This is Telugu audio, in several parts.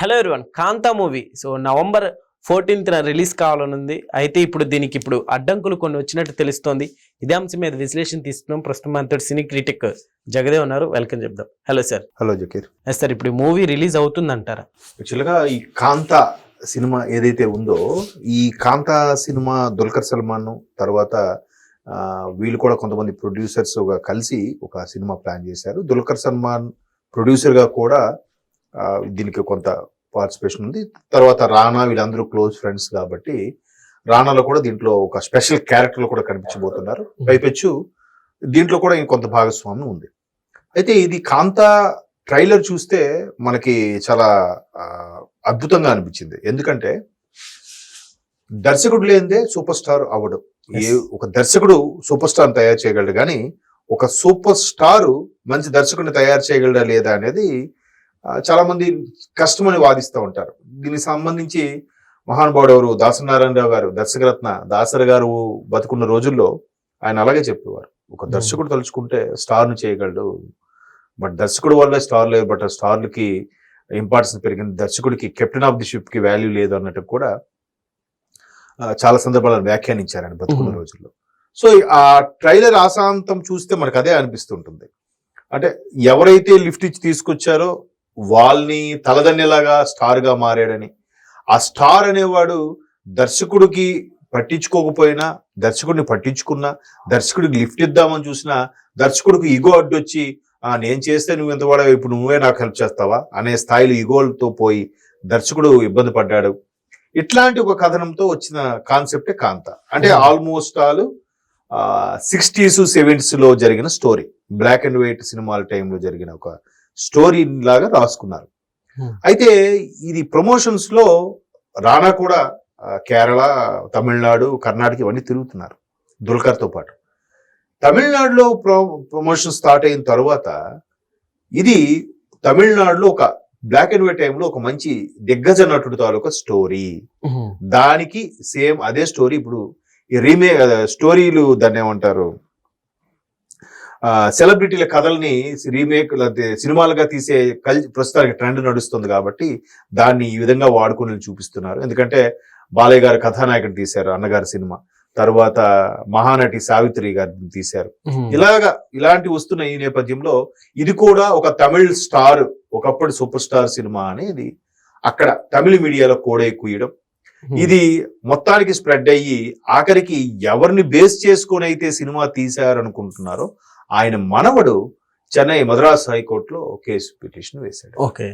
Hello everyone Kantha movie. So November fourteenth release కావాలనుంది. అయితే ఇప్పుడు దీనికి ఇప్పుడు అడ్డంకులు కొన్ని వచ్చినట్టు తెలుస్తోంది. ఇదే అంశం మీద విశ్లేషణ తీసుకున్నాం ప్రస్తుతం మనతో సినీ క్రిటిక్ జగదేవ్ ఉన్నారు. వెల్కమ్ చెప్దాం. Hello sir. Hello Zakir. Sir ఇప్పుడు మూవీ రిలీజ్ అవుతుందంటారా? యాక్చువల్గా ఈ కాంత సినిమా ఏదైతే ఉందో ఈ కాంత సినిమా దుల్కర్ సల్మాన్ తర్వాత వీళ్ళు కూడా కొంతమంది ప్రొడ్యూసర్స్ కలిసి ఒక సినిమా ప్లాన్ చేశారు. దుల్కర్ సల్మాన్ producer గా కూడా దీనికి కొంత పార్టిసిపేషన్ ఉంది. తర్వాత రానా వీళ్ళందరూ క్లోజ్ ఫ్రెండ్స్ కాబట్టి రానాలో కూడా దీంట్లో ఒక స్పెషల్ క్యారెక్టర్లు కూడా కనిపించబోతున్నారు. పైపెచ్చు దీంట్లో కూడా ఇంకొంత భాగస్వామ్యం ఉంది. అయితే ఇది కాంత ట్రైలర్ చూస్తే మనకి చాలా అద్భుతంగా అనిపించింది. ఎందుకంటే దర్శకుడు లేనిదే సూపర్ స్టార్ అవ్వడు. ఏ. ఒక దర్శకుడు సూపర్ స్టార్ తయారు చేయగలడు. కానీ ఒక సూపర్ స్టార్ మంచి దర్శకుడిని తయారు చేయగలడా లేదా అనేది చాలా మంది కష్టమని వాదిస్తూ ఉంటారు. దీనికి సంబంధించి మహానుభావుడు ఎవరు? దాసనారాయణరావు గారు దర్శకరత్న దాసరి గారు బతుకున్న రోజుల్లో ఆయన అలాగే చెప్పేవారు. ఒక దర్శకుడు తలుచుకుంటే స్టార్ను చేయగలడు. బట్ దర్శకుడు వల్ల స్టార్ లేదు బట్ స్టార్లకి ఇంపార్టెన్స్ పెరిగింది. దర్శకుడికి కెప్టెన్ ఆఫ్ ది షిప్కి వాల్యూ లేదు అన్నట్టు కూడా చాలా సందర్భాలను వ్యాఖ్యానించారు ఆయన బతుకున్న. రోజుల్లో. సో ఆ ట్రైలర్ ఆశాంతం చూస్తే మనకు అదే అనిపిస్తుంటుంది. అంటే ఎవరైతే లిఫ్ట్ ఇచ్చి తీసుకొచ్చారో వాళ్ళని తలదన్నేలాగా స్టార్గా మారాడని. ఆ స్టార్ అనేవాడు దర్శకుడికి పట్టించుకోకపోయినా దర్శకుడిని పట్టించుకున్నా దర్శకుడికి లిఫ్ట్ ఇద్దామని చూసినా దర్శకుడికి ఇగో అడ్డొచ్చి ఆ నేను చేస్తే నువ్వు ఎంత వాడవు ఇప్పుడు నువ్వే నాకు హెల్ప్ చేస్తావా? అనే స్థాయిలో ఇగోలతో పోయి దర్శకుడు ఇబ్బంది పడ్డాడు. ఇట్లాంటి ఒక కథనంతో వచ్చిన కాన్సెప్టే కాంత. అంటే. ఆల్మోస్ట్ ఆల్ సిక్స్టీస్ సెవెంటీస్లో జరిగిన స్టోరీ బ్లాక్ అండ్ వైట్ సినిమాల టైంలో జరిగిన ఒక స్టోరీ లాగా రాసుకున్నారు. అయితే ఇది ప్రమోషన్స్లో రానా కూడా కేరళ తమిళనాడు కర్ణాటక ఇవన్నీ తిరుగుతున్నారు దుల్కర్తో పాటు. తమిళనాడులో ప్రో ప్రమోషన్ స్టార్ట్ అయిన తర్వాత ఇది తమిళనాడులో ఒక బ్లాక్ అండ్ వైట్ టైంలో ఒక మంచి దిగ్గజ నటుడు తాలూకా స్టోరీ. దానికి సేమ్ అదే స్టోరీ ఇప్పుడు ఈ రీమే స్టోరీలు దాన్ని ఏమంటారు? సెలబ్రిటీల కథల్ని రీమేక్ సినిమాలుగా తీసే కల్ ప్రస్తుతానికి ట్రెండ్ నడుస్తుంది కాబట్టి దాన్ని ఈ విధంగా వాడుకుని చూపిస్తున్నారు. ఎందుకంటే బాలయ్య గారు కథానాయకుడు తీశారు అన్నగారి సినిమా. తర్వాత మహానటి సావిత్రి గారిని తీశారు. ఇలాగా ఇలాంటి వస్తున్న ఈ నేపథ్యంలో ఇది కూడా ఒక తమిళ్ స్టార్ ఒకప్పుడు సూపర్ స్టార్ సినిమా అనేది అక్కడ తమిళ మీడియాలో కోడే కుయ్యడం ఇది మొత్తానికి స్ప్రెడ్ అయ్యి ఆఖరికి ఎవరిని బేస్ చేసుకొని అయితే సినిమా తీశారనుకుంటున్నారో ఆయన మనవడు చెన్నై మద్రాస్ హైకోర్టులో కేసు పిటిషన్ వేశాడు. ఓకే.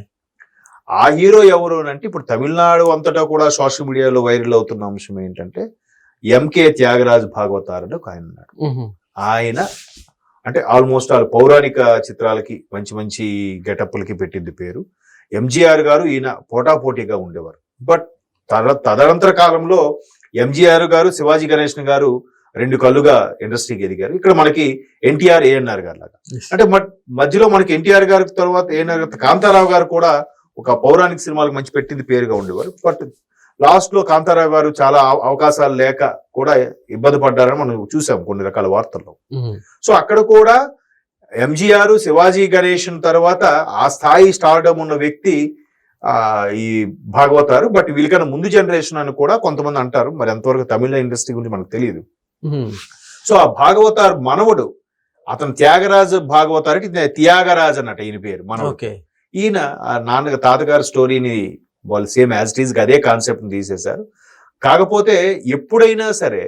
ఆ హీరో ఎవరు అంటే ఇప్పుడు తమిళనాడు అంతటా కూడా సోషల్ మీడియాలో వైరల్ అవుతున్న అంశం ఏంటంటే ఎంకే త్యాగరాజ్ భాగవతార్ అని ఒక ఆయన ఉన్నాడు. ఆయన అంటే ఆల్మోస్ట్ ఆల్ పౌరాణిక చిత్రాలకి మంచి మంచి గెటప్లకి పెట్టింది పేరు. ఎంజీఆర్ గారు ఈయన పోటాపోటీగా ఉండేవారు. బట్ తద తదనంతర కాలంలో ఎంజీఆర్ గారు శివాజీ గణేశన్ గారు రెండు కళ్ళుగా ఇండస్ట్రీకి ఎదిగారు. ఇక్కడ మనకి ఎన్టీఆర్ ఏఎన్ఆర్ గారు లాగా. అంటే మధ్యలో మనకి ఎన్టీఆర్ గారి తర్వాత ఏఎన్ఆర్ గారి కాంతారావు గారు కూడా ఒక పౌరాణిక సినిమాలకు మంచి పెట్టింది పేరుగా ఉండేవారు. బట్ లాస్ట్లో కాంతారావు గారు చాలా అవ- అవకాశాలు లేక కూడా ఇబ్బంది పడ్డారని మనం చూసాం కొన్ని రకాల వార్తల్లో. సో అక్కడ కూడా ఎంజీఆర్ శివాజీ గణేషన్ తర్వాత ఆ స్థాయి స్టార్డమ్ ఉన్న వ్యక్తి ఆ ఈ భాగవతారు. బట్ వీళ్ళకన్నా ముందు జనరేషన్ అని కూడా కొంతమంది అంటారు. మరి ఎంతవరకు తమిళ ఇండస్ట్రీ గురించి మనకు తెలియదు. సో ఆ భాగవతార్ మనవడు అతను త్యాగరాజు భాగవతారు త్యాగరాజ్ అన్నట్టు ఈయన పేరు మనవడు. ఓకే. ఈయన ఆ నాన్న తాతగారి స్టోరీని వాళ్ళు సేమ్ యాజ్ ఇట్ ఈస్ అదే కాన్సెప్ట్ తీసేశారు. కాకపోతే ఎప్పుడైనా సరే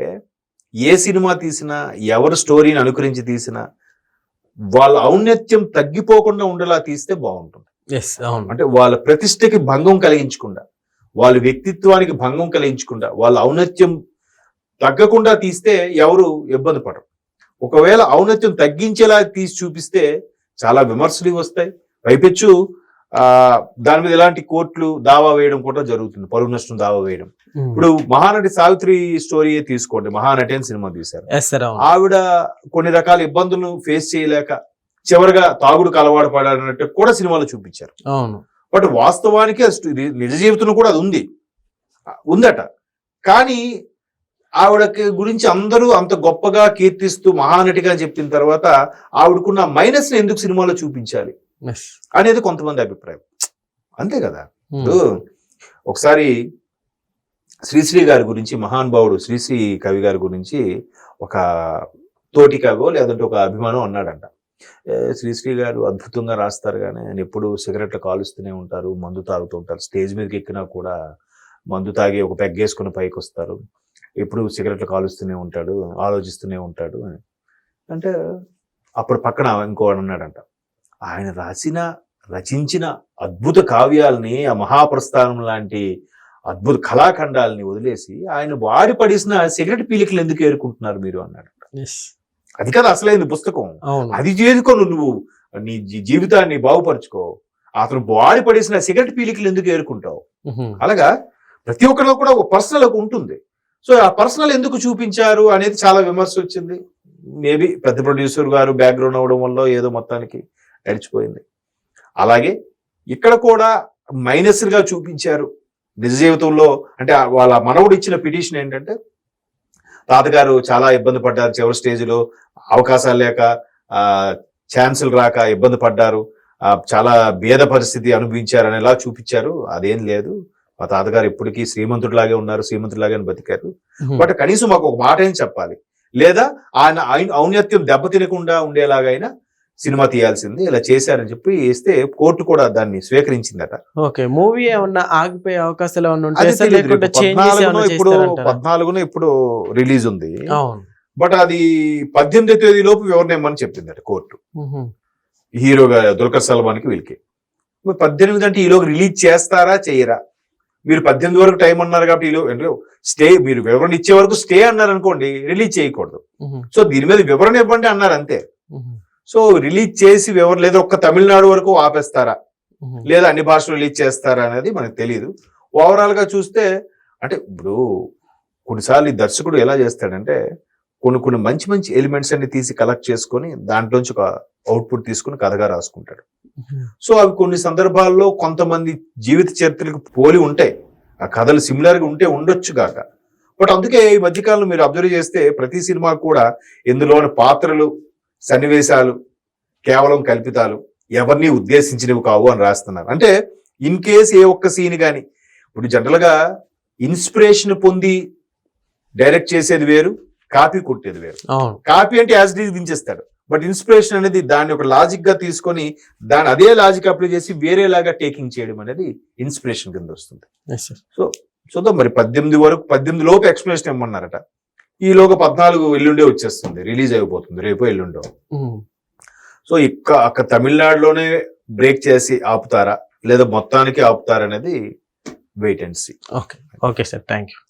ఏ సినిమా తీసినా ఎవరి స్టోరీని అనుకరించి తీసినా వాళ్ళ ఔన్నత్యం తగ్గిపోకుండా ఉండేలా తీస్తే బాగుంటుంది. అంటే వాళ్ళ ప్రతిష్టకి భంగం కలిగించకుండా వాళ్ళ వ్యక్తిత్వానికి భంగం కలిగించకుండా వాళ్ళ ఔన్నత్యం తగ్గకుండా తీస్తే ఎవరు ఇబ్బంది పడరు. ఒకవేళ ఔన్నత్యం తగ్గించేలా తీసి చూపిస్తే చాలా విమర్శలు వస్తాయి. పైపెచ్చు ఆ దాని మీద ఎలాంటి కోర్టులు దావా వేయడం కూడా జరుగుతుంది. పరువు నష్టం దావా వేయడం. ఇప్పుడు మహానటి సావిత్రి స్టోరీ తీసుకోండి. మహానటి అని సినిమా తీశారు. ఆవిడ కొన్ని రకాల ఇబ్బందులను ఫేస్ చేయలేక చివరిగా తాగుడు కలవాడు పడాలన్నట్టు కూడా సినిమాలో చూపించారు. బట్ వాస్తవానికి నిజ జీవితంలో కూడా అది ఉంది. ఉందట. కానీ ఆవిడకి గురించి అందరూ అంత గొప్పగా కీర్తిస్తూ మహానటిగా చెప్పిన తర్వాత ఆవిడకున్న మైనస్ని ఎందుకు సినిమాలో చూపించాలి? అనేది కొంతమంది అభిప్రాయం. అంతే కదా? ఇప్పుడు ఒకసారి శ్రీశ్రీ గారి గురించి మహానుభావుడు శ్రీశ్రీ కవి గారి గురించి ఒక తోటికాగో లేదంటే ఒక అభిమానం అన్నాడంట. "ఏ, శ్రీశ్రీ గారు అద్భుతంగా రాస్తారు కానీ ఆయన ఎప్పుడు సిగరెట్లు కాలుస్తూనే ఉంటారు మందు తాగుతూ ఉంటారు. స్టేజ్ మీదకి ఎక్కినా కూడా మందు తాగి ఒక పెగ్గేసుకుని పైకి వస్తారు ఎప్పుడు సిగరెట్లు కాలుస్తూనే ఉంటాడు ఆలోచిస్తూనే ఉంటాడు అని. అంటే అప్పుడు పక్కన ఇంకో అన్నాడంట ఆయన రాసిన రచించిన అద్భుత కావ్యాలని ఆ మహాప్రస్థానం లాంటి అద్భుత కళాఖండాలని వదిలేసి ఆయన వాడి పడేసిన సిగరెట్ పీలికలు ఎందుకు ఏరుకుంటున్నారు మీరు అన్నాడు. అది కదా అసలైంది పుస్తకం. అది చేసుకొని నువ్వు నీ జీవితాన్ని బాగుపరుచుకో. అతను వాడి పడేసిన సిగరెట్ పీలికలు ఎందుకు ఏరుకుంటావు. అలాగా? ప్రతి ఒక్కరిలో కూడా ఒక పర్సనల్ ఉంటుంది. సో ఆ పర్సనల్ ఎందుకు చూపించారు అనేది చాలా విమర్శ వచ్చింది. మేబీ పెద్ద ప్రొడ్యూసర్ గారు బ్యాక్గ్రౌండ్ అవడం వల్ల ఏదో మొత్తానికి నడిచిపోయింది. అలాగే ఇక్కడ కూడా మైనస్గా చూపించారు. నిజ జీవితంలో అంటే వాళ్ళ మనవుడు ఇచ్చిన పిటిషన్ ఏంటంటే తాతగారు చాలా ఇబ్బంది పడ్డారు చివరి స్టేజ్లో అవకాశాలు లేక ఛాన్సులు రాక ఇబ్బంది పడ్డారు. చాలా భేద పరిస్థితి అనుభవించారు అనేలా చూపించారు. అదేం లేదు. మా తాతగారు ఇప్పటికీ శ్రీమంతుడిలాగే ఉన్నారు శ్రీమంతుడిలాగే బతికారు. బట్ కనీసం మాకు ఒక మాట ఏం చెప్పాలి? లేదా ఆయన ఔన్నత్యం దెబ్బతినకుండా ఉండేలాగైనా సినిమా తీయాల్సింది ఇలా చేశారని చెప్పి వేస్తే కోర్టు కూడా దాన్ని స్వీకరించిందట. ఓకే మూవీ ఏమన్నా ఆగిపోయే అవకాశాలు ఏమన్నా ఇప్పుడు పద్నాలుగున ఇప్పుడు రిలీజ్ ఉంది. బట్ అది పద్దెనిమిదో తేదీ లోపు వివరణ ఇమ్మని చెప్పిందట కోర్టు. హీరోగా దుల్కర్ సల్మాన్కి వీళ్ళకి. పద్దెనిమిది అంటే ఈలోగా రిలీజ్ చేస్తారా చేయరా? మీరు పద్దెనిమిది వరకు టైం అన్నారు కాబట్టి స్టే మీరు వివరణ ఇచ్చే వరకు స్టే అన్నారు అనుకోండి రిలీజ్ చేయకూడదు. సో దీని మీద వివరణ ఇవ్వండి అన్నారు అంతే. సో రిలీజ్ చేసి వివరణ లేదా ఒక్క తమిళనాడు వరకు ఆపేస్తారా. లేదా అన్ని భాషలు రిలీజ్ చేస్తారా అనేది మనకు తెలియదు ఓవరాల్గా చూస్తే అంటే ఇప్పుడు కొన్నిసార్లు ఈ దర్శకుడు ఎలా చేస్తాడంటే కొన్ని కొన్ని మంచి మంచి ఎలిమెంట్స్ అన్ని తీసి కలెక్ట్ చేసుకొని దాంట్లోంచి ఒక అవుట్పుట్ తీసుకుని కథగా రాసుకుంటాడు. సో అవి కొన్ని సందర్భాల్లో కొంతమంది జీవిత చరిత్రలకు పోలి ఉంటాయి. ఆ కథలు సిమిలర్గా ఉంటే ఉండొచ్చు కాక బట్ అందుకే ఈ మధ్యకాలంలో మీరు అబ్జర్వ్ చేస్తే ప్రతి సినిమా కూడా ఇందులోని పాత్రలు సన్నివేశాలు కేవలం కల్పితాలు ఎవరిని ఉద్దేశించినవి కావు అని రాస్తున్నారు. అంటే ఇన్ కేస్ ఏ ఒక్క సీన్ కానీ ఇప్పుడు జనరల్గా ఇన్స్పిరేషన్ పొంది డైరెక్ట్ చేసేది వేరు కాపీ కొట్టేది వేరు. కాపీ అంటే యాజ్ డీజ్ దించేస్తాడు బట్ ఇన్స్పిరేషన్ అనేది దాన్ని ఒక లాజిక్గా తీసుకొని దాని అదే లాజిక్ అప్లై చేసి వేరేలాగా టేకింగ్ చేయడం అనేది ఇన్స్పిరేషన్ కింద వస్తుంది. Sir. చూద్దాం మరి పద్దెనిమిది వరకు పద్దెనిమిది లోపు ఎక్స్ప్లెనేషన్ ఇమ్మన్నారట ఈ లోగా పద్నాలుగు ఎల్లుండే వచ్చేస్తుంది రిలీజ్ అయిపోతుంది రేపు ఎల్లుండో. సో ఇక్క అక్కడ తమిళనాడులోనే బ్రేక్ చేసి ఆపుతారా? లేదా మొత్తానికి ఆపుతారా అనేది wait and see okay okay sir thank you